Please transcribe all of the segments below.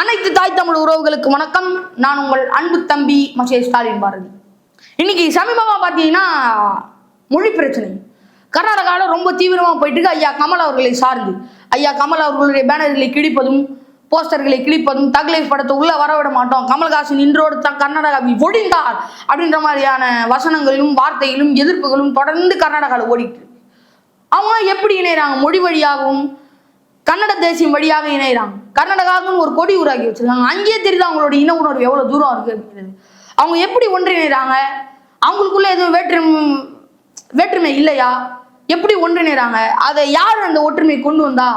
அனைத்து தாய் தமிழ் உறவுகளுக்கு வணக்கம். நான் உங்கள் அன்பு தம்பி மசே ஸ்டாலின் பாரதி. இன்னைக்கு சமீபமாக பார்த்தீங்கன்னா மொழி பிரச்சனை. கர்நாடகாவில் ரொம்ப தீவிரமாக போயிட்டு இருக்கு. ஐயா கமல் அவர்களை சார்ந்து. ஐயா கமல் அவர்களுடைய பேனர்களை கிழிப்பதும் போஸ்டர்களை கிழிப்பதும் தக்லைஃப் படத்தை உள்ள வரவிட மாட்டோம். கமல்ஹாசன் இன்றோடு தான் கர்நாடகாவில் ஒடிந்தார் அப்படின்ற மாதிரியான வசனங்களிலும் வார்த்தைகளும் எதிர்ப்புகளும் தொடர்ந்து கர்நாடகாவில் ஓடிட்டு அவங்க எப்படி இணைகிறாங்க மொழி வழியாகவும் கன்னட தேசியம் வழியாக இணைகிறாங்க. கர்நாடகாவுக்குன்னு ஒரு கொடி உருவாக்கி வச்சிருக்காங்க. அங்கேயே தெரியுது அவங்களோட இன உணர்வு எவ்வளவு தூரம் இருக்கு அப்படிங்கிறது. அவங்க எப்படி ஒன்றிணைறாங்க அவங்களுக்குள்ள எதுவும் வேற்றுமை வேற்றுமை இல்லையா? எப்படி ஒன்றிணைறாங்க அதை யார் அந்த ஒற்றுமை கொண்டு வந்தா?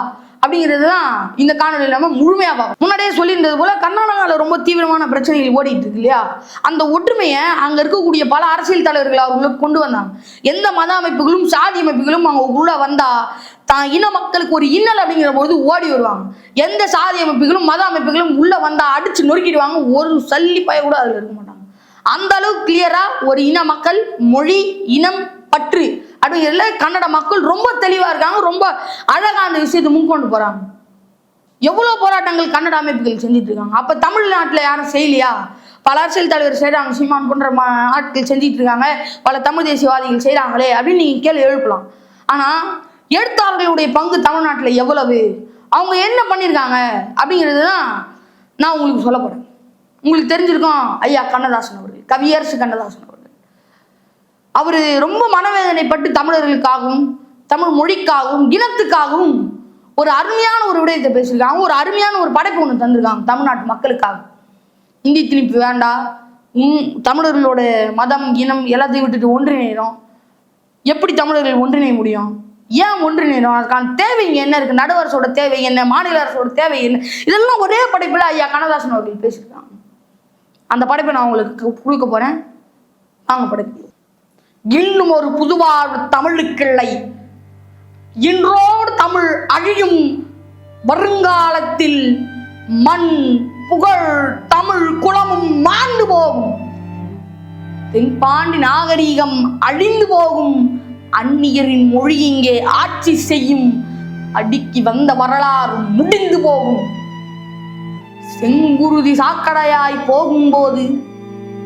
அப்படிங்கிறது தான் இந்த காணொலியில் நம்ம முழுமையாக பார்க்கும் முன்னாடியே சொல்லியிருந்தது போல கர்நாடகாவில் ரொம்ப தீவிரமான பிரச்சனைகள் ஓடிட்டு இருக்கு இல்லையா? அந்த ஒற்றுமையை அங்கே இருக்கக்கூடிய பல அரசியல் தலைவர்கள் அவர்களுக்கு கொண்டு வந்தாங்க. எந்த மத அமைப்புகளும் சாதி அமைப்புகளும் அவங்க உள்ள வந்தா தான் இன மக்களுக்கு ஒரு இன்னல் அப்படிங்கிற பொழுது ஓடி வருவாங்க. எந்த சாதி அமைப்புகளும் மத அமைப்புகளும் உள்ள வந்தா அடிச்சு நொறுக்கிடுவாங்க. ஒரு சல்லி பய கூட அதில் இருக்க மாட்டாங்க. அந்த அளவுக்கு கிளியரா ஒரு இன மக்கள் மொழி இனம் பற்று. அப்படிங்கிறதுல கன்னட மக்கள் ரொம்ப தெளிவாக இருக்காங்க. ரொம்ப அழகாக அந்த விஷயத்தை முன்கொண்டு போகிறாங்க எவ்வளோ போராட்டங்கள் கன்னட அமைப்புகள் செஞ்சுட்டு இருக்காங்க. அப்போ தமிழ்நாட்டில் யாரும் செய்யலையா? பல அரசியல் தலைவர் செய்கிறாங்க சீமான் போன்ற ஆட்கள் செஞ்சுட்டு இருக்காங்க. பல தமிழ் தேசியவாதிகள் செய்கிறாங்களே அப்படின்னு நீங்கள் கேள்வி எழுப்பலாம். ஆனால் எழுத்தாளர்களுடைய பங்கு தமிழ்நாட்டில் எவ்வளவு? அவங்க என்ன பண்ணியிருக்காங்க அப்படிங்கிறது தான் நான் உங்களுக்கு சொல்ல உங்களுக்கு தெரிஞ்சிருக்கும் ஐயா கண்ணதாசன் அவர்கள் கவியரசு கண்ணதாசன் அவர் ரொம்ப மனவேதனைப்பட்டு தமிழர்களுக்காகவும் தமிழ் மொழிக்காகவும் இனத்துக்காகவும் ஒரு அருமையான ஒரு விடயத்தை பேசியிருக்காங்க. ஒரு அருமையான ஒரு படைப்பு ஒன்று தந்திருக்காங்க தமிழ்நாட்டு மக்களுக்காக. இந்தி திணிப்பு வேண்டாம் தமிழர்களோட மதம் இனம் எல்லாத்தையும் விட்டுட்டு ஒன்றிணைகிறோம் எப்படி தமிழர்கள் ஒன்றிணைய முடியும்? ஏன் ஒன்றிணைகிறோம் அதுக்கான தேவைங்க என்ன இருக்கு? நடுவ அரசோட தேவை என்ன? மாநில அரசோட தேவை என்ன? இதெல்லாம் ஒரே படைப்பில் ஐயா கண்ணதாசன் அவர்கள் பேசியிருக்காங்க. அந்த படைப்பை நான் உங்களுக்கு கொடுக்க போறேன். வாங்க படைப்பு. இன்னும் ஒரு புதுவாழ் தமிழுக்கில்லை. இன்றோடு தமிழ் அழியும் வருங்காலத்தில் மண் புகழ் தமிழ் குலமும் மாண்டு போகும். தென்பாண்டி நாகரீகம் அழிந்து போகும். அந்நியரின் மொழி இங்கே ஆட்சி செய்யும். அடுக்கி வந்த வரலாறு முடிந்து போகும். செங்குருதி சாக்கடையாய் போகும்போது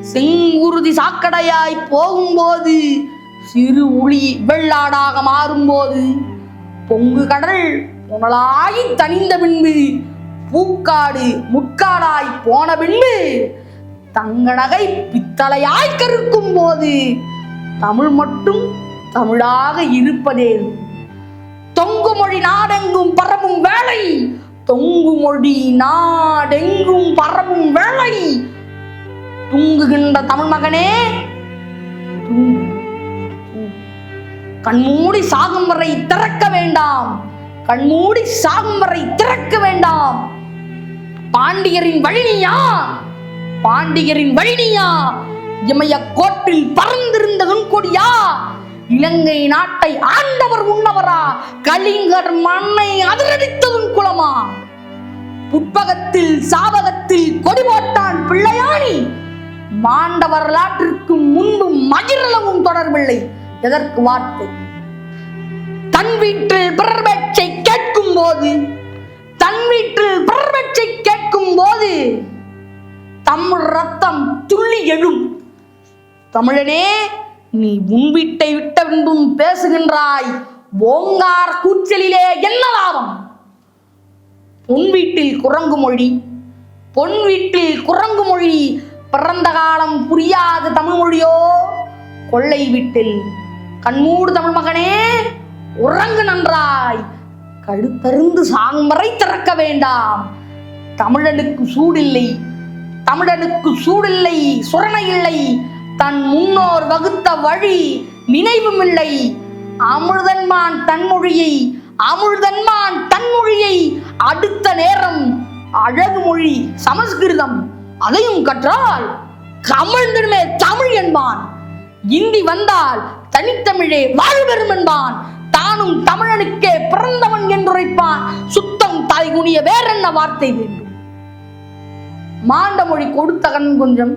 செங்குருதி சாக்கடையாய் போகும்போது சிறு உளி வெள்ளாடாக மாறும்போது பொங்கு கடல் புனலாய் தனிந்த பின்பு பூக்காடு முட்காடாய் போன பின்பு தங்க நகை பித்தளையாய் கருக்கும் போது தமிழ் மட்டும் தமிழாக இருப்பதே. தொங்கு மொழி நாடெங்கும் பரவும் வேலை தொங்கு மொழி நாடெங்கும் பரவும் வேலை தூங்குகின்ற தமிழ் மகனே. கண்மூடி சாகும் வரை திறக்க வேண்டாம். கண்மூடி சாகும் வரை திறக்க வேண்டாம். பாண்டியரின் வழினியா பாண்டியரின் வழினியா இமய கோட்டில் பறந்திருந்த நுண்கொடியா இலங்கை நாட்டை ஆண்டவர் உண்ணவரா? கலிங்கர் மண்ணை அதிரடித்ததும் குலமா புட்பகத்தில் சாவகத்தில் கொடி போட்டான் பிள்ளையானி? மாண்ட வரலாற்றிற்கு முன்பு மகிழவும் தொடர்பில்லை. எதற்கு வார்த்தை? தன் வீட்டில் பிறர்பேச்சை கேட்கும் போது தன் வீட்டில் பிறர்பேச்சை கேட்கும் போது தமிழ் ரத்தம் துள்ளி எழும். தமிழனே நீ உன் வீட்டை விட்ட பின்பும் பேசுகின்றாய். ஓங்கார் கூச்சலிலே என்ன லாபம்? பொன் வீட்டில் குரங்கு மொழி பொன் வீட்டில் குரங்கு மொழி பிறந்த காலம் புரியாத தமிழ் மொழியோ? கொள்ளை வீட்டில் கண்மூடு தமிழ் மகனே உறங்கு நன்றாய். கழுத்தருந்து சாங்குமறை திறக்க வேண்டாம். தமிழனுக்கு சூடில்லை தமிழனுக்கு சூடில்லை சுரணை இல்லை. தன் முன்னோர் வகுத்த வழி நினைவும் இல்லை. அமிர்தன்மான் தன்மொழியை அமுழ்தன்மான் தன்மொழியை அடுத்த நேரம் அழகு மொழி சமஸ்கிருதம் அதையும் கற்றால் கமிழ்ந்திடுமே தமிழ் என்பான். இந்தி வந்தால் தனித்தமிழே வாழ்வெறும் என்பான். தானும் தமிழனுக்கே பிறந்தவன் என்றுரைப்பான். சுத்தம் தாய் குனிய வேறென்ன வார்த்தை வேண்டும்? மாண்டமொழி கொடுத்த கடன் கொஞ்சம்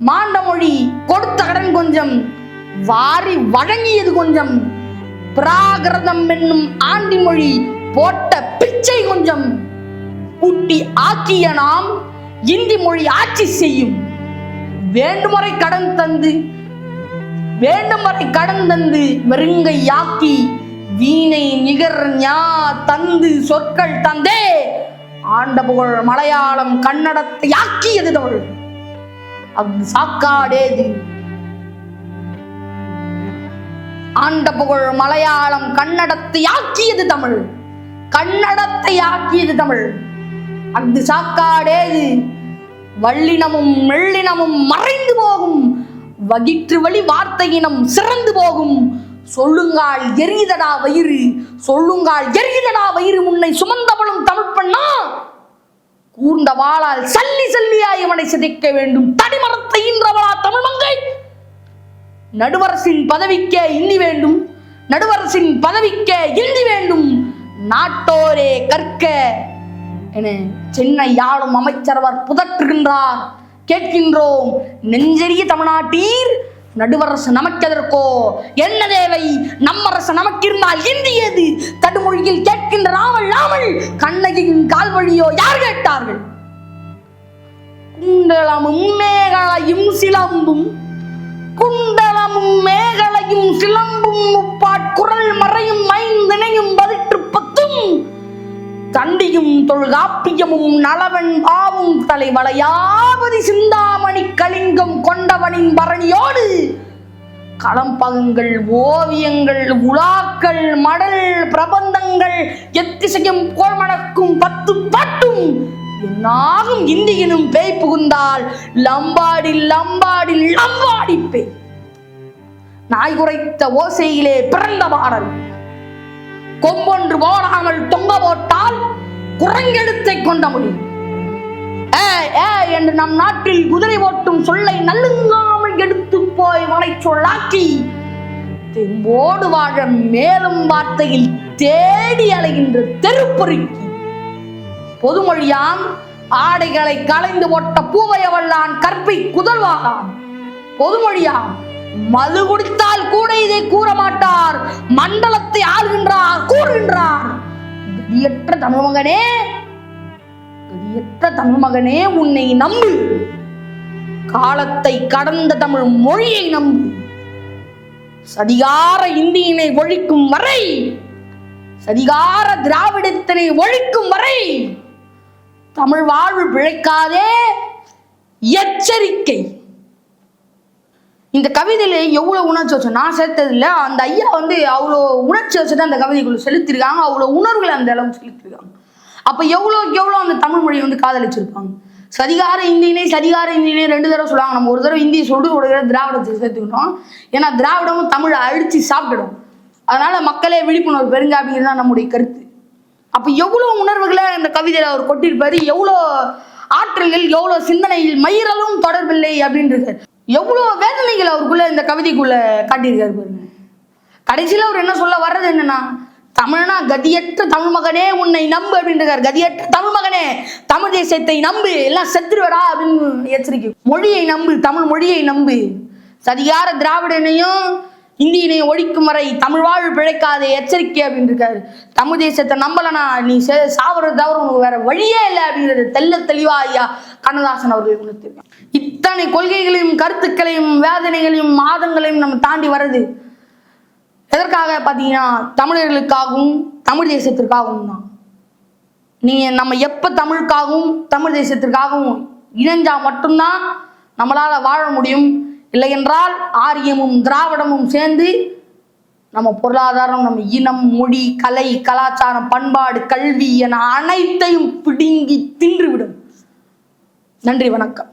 மாண்டமொழி கொடுத்த கடன் கொஞ்சம் வாரி வழங்கியது கொஞ்சம். பிராகிருதம் என்னும் ஆண்டி மொழி போட்ட பிச்சை கொஞ்சம். ஊட்டி ஆக்கிய நாம் இந்தி மொழி ஆட்சி செய்யும். வேண்டுமுறை கடன் தந்து வேண்டுமுறை கடன் தந்து வெறுங்கை யாக்கி வீணை நிகர் ஞா தந்து சொற்கள் தந்தே. ஆண்ட புகழ் மலையாளம் கன்னடத்தை ஆக்கியது தமிழ் அது சாக்காடேது. ஆண்ட புகழ் மலையாளம் கன்னடத்தை ஆக்கியது தமிழ். கன்னடத்தை ஆக்கியது தமிழ். அஃது சாக்காடேது வள்ளினமும் மெல்லினமும் மறைந்து போகும். வகிற்று வழி வார்த்தையினம் சிறந்து போகும். சொல்லுங்கால் எரியுதடா வயிறு சொல்லுங்கால் எரியுதடா வயிறு முன்னை சுமந்தவளும் தமிழ் பண்ணா? கூர்ந்த வாளால் சல்லி சல்லியாய் இவனை சிதைக்க வேண்டும். தடிமரத்தை இன்றவளா தமிழ் மங்கை? நடுவரசின் பதவிக்கே இந்தி வேண்டும். நடுவரசின் பதவிக்கே இந்தி வேண்டும். நாட்டோரே கற்க என சென்னை யாழும் அமைச்சரவர் புதற்றுகின்றார். கேட்கின்றோம் நெஞ்செறிய தமிழ்நாட்டீர் நடுவரசு நமக்கெதற்கோ என்ன தேவை? நம்மரசு நமக்கிருந்தால் இந்தியது தடுமொழியில் கேட்கின்ற ராமல் ராமல் கண்ணகியின் கால் வழியோ யார் கேட்டார்கள்? குண்டலமும் மேகலையும் சிலம்பும் குண்டலமும் மேகலையும் சிலம்பும் முப்பாட்குரல் மறையும் தண்டியும் தொல்காப்பியமும் நலவன் பாவும் தலைவளையாபதி சிந்தாமணி கலிங்கம் கொண்டவனின் பரணியோடு. களம்பகங்கள் ஓவியங்கள் உலாக்கள் மடல் பிரபந்தங்கள் எத்திசையும் கோல்மணக்கும் பத்து பாட்டும் என்னாகும் இந்தியனும் பேய் புகுந்தால் லம்பாடி லம்பாடி லம்பாடி பேய் நாய் குறைத்த ஓசையிலே பிறந்த பாடல் கொம்பொன்று போடாமல் தொங்க போட்டால் குரங்கெழுத்தை கொண்ட முடியும் ஏ ஏ என்று நம் நாட்டில் குதிரை ஓட்டும் சொல்லை நல்லுங்காமல் எடுத்து போய் மலை சொல்லாக்கி தெம்போடு வாழ மேலும் வார்த்தையில் தேடி அலைகின்ற தெருப்பொறுக்கி பொதுமொழியாம் ஆடைகளை களைந்து போட்ட பூவையவல்லான் கற்பை குதல்வாகாம் பொதுமொழியாம் மது குடித்தால் கூட செய்தியை கூற மாட்டார் மண்டலத்தை ஆளுகின்றார் கூறுகின்றார். கதியற்ற தமிழ் மகனே கதியற்ற தமிழ் மகனே உன்னை நம்பு. காலத்தை கடந்த தமிழ் மொழியை நம்பு. சதிகார இந்தியினை ஒழிக்கும் வரை சதிகார திராவிடத்தினை ஒழிக்கும் வரை தமிழ் வாழ்வு பிழைக்காதே. எச்சரிக்கை. இந்த கவிதையில எவ்வளவு உணர்ச்சி வச்சு நான் சேர்த்தது இல்ல அந்த ஐயா வந்து அவ்வளோ உணர்ச்சி வச்சுட்டு அந்த கவிதைக்குள்ள செலுத்திருக்காங்க. அவ்வளோ உணர்வுகளை அந்த அளவுக்கு செலுத்திருக்காங்க. அப்ப எவ்வளோக்கு எவ்வளோ அந்த தமிழ் மொழியை வந்து காதலிச்சிருப்பாங்க? சதிகார இந்தியனே சதிகார இந்தியனே ரெண்டு தடவை சொல்லுவாங்க. நம்ம ஒரு தடவை இந்தியை சொல்லிட்டு ஒரு தடவை திராவிடத்தை சேர்த்துக்கிட்டோம். ஏன்னா திராவிடமும் தமிழை அழிச்சு சாப்பிட்டுடும். அதனால மக்களே விழிப்புணர்வு பெருங்க அப்படிங்கிறது தான் நம்முடைய கருத்து. அப்ப எவ்வளவு உணர்வுகளை இந்த கவிதையில அவர் கொட்டியிருப்பாரு? எவ்வளோ ஆற்றல்கள் எவ்வளோ சிந்தனையில் மயிரலும் தொடர்பில்லை அப்படின்றது எவ்வளோ வேதனைகள் அவருக்குள்ள இந்த கவிதைக்குள்ள காட்டியிருக்காரு பாருங்க. கடைசியில் அவர் என்ன சொல்ல வர்றது என்னன்னா தமிழ்னா கதியற்ற தமிழ் மகனே உன்னை நம்பு அப்படின்றார் கதியற்ற தமிழ் மகனே தமிழ் தேசத்தை நம்பு எல்லாம் செத்துருவடா அப்படின்னு எச்சரிக்கை. மொழியை நம்பு தமிழ் மொழியை நம்பு. சதிகார திராவிடனையும் இந்தியனையும் ஒழிக்கும் வரை தமிழ் வாழ்வு பிழைக்காத எச்சரிக்கை அப்படின்னு இருக்காரு. தமிழ் தேசத்தை நம்பலனா நீ சே- தவிர உனக்கு வேற வழியே இல்லை அப்படிங்கிறது தெல்ல தெளிவா ஐயா கண்ணதாசன் அவர்கள் உணர்த்திருக்காங்க இத்தனை கொள்கைகளையும் கருத்துக்களையும் வேதனைகளையும் மாதங்களையும் நம்ம தாண்டி வர்றது எதற்காக பார்த்தீங்கன்னா தமிழர்களுக்காகவும் தமிழ் தேசத்திற்காகவும் தான். நீங்கள் நம்ம எப்போ தமிழுக்காகவும் தமிழ் தேசத்திற்காகவும் இணைஞ்சால் மட்டும்தான் நம்மளால் வாழ முடியும். இல்லை என்றால் ஆரியமும் திராவிடமும் சேர்ந்து நம்ம பொருளாதாரம் நம்ம இனம் மொழி கலை கலாச்சாரம் பண்பாடு கல்வி என அனைத்தையும் பிடுங்கி தின்றுவிடும். நன்றி வணக்கம்.